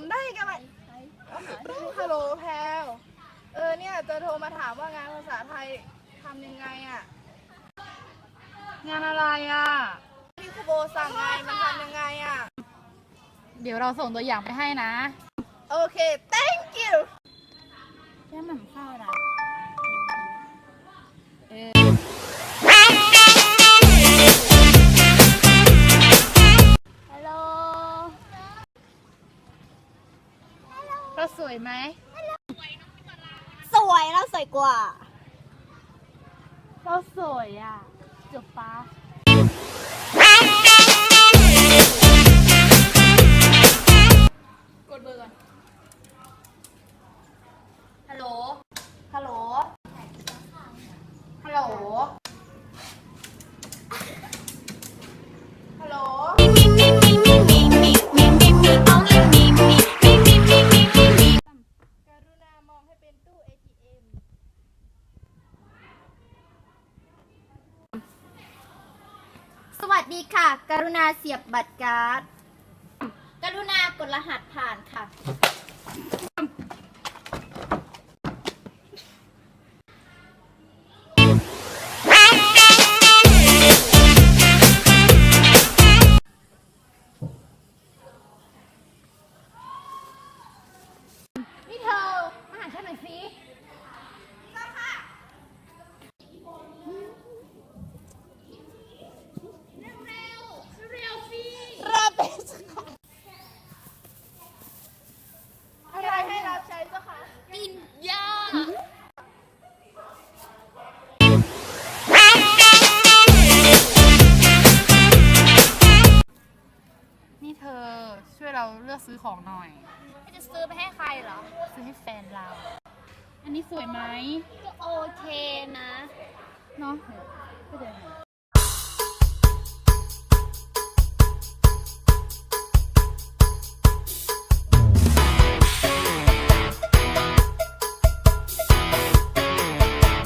ำได้กันไหมฮัลโหลแพลวเออเนี่ยจะโทรมาถามว่างานภาษาไทยทำยังไงอะงานอะไรอะที่ครูโบสั่งไงมันทำยังไงอะเดี๋ยวเราส่งตัวอย่างไปให้นะ โอเค thank you แค่หมั่นข้าวนะ เราสวยไหม สวยเราสวยกว่า เราสวยอะจบปะ ดีค่ะ กรุณาเสียบบัตรการ์ด กรุณากดรหัสผ่านค่ะ เราเลือกซื้อของหน่อย จะซื้อไปให้ใครเหรอ ซื้อให้แฟนเรา อันนี้สวยไหมก็โอเคนะ เนาะก็เดี๋ยว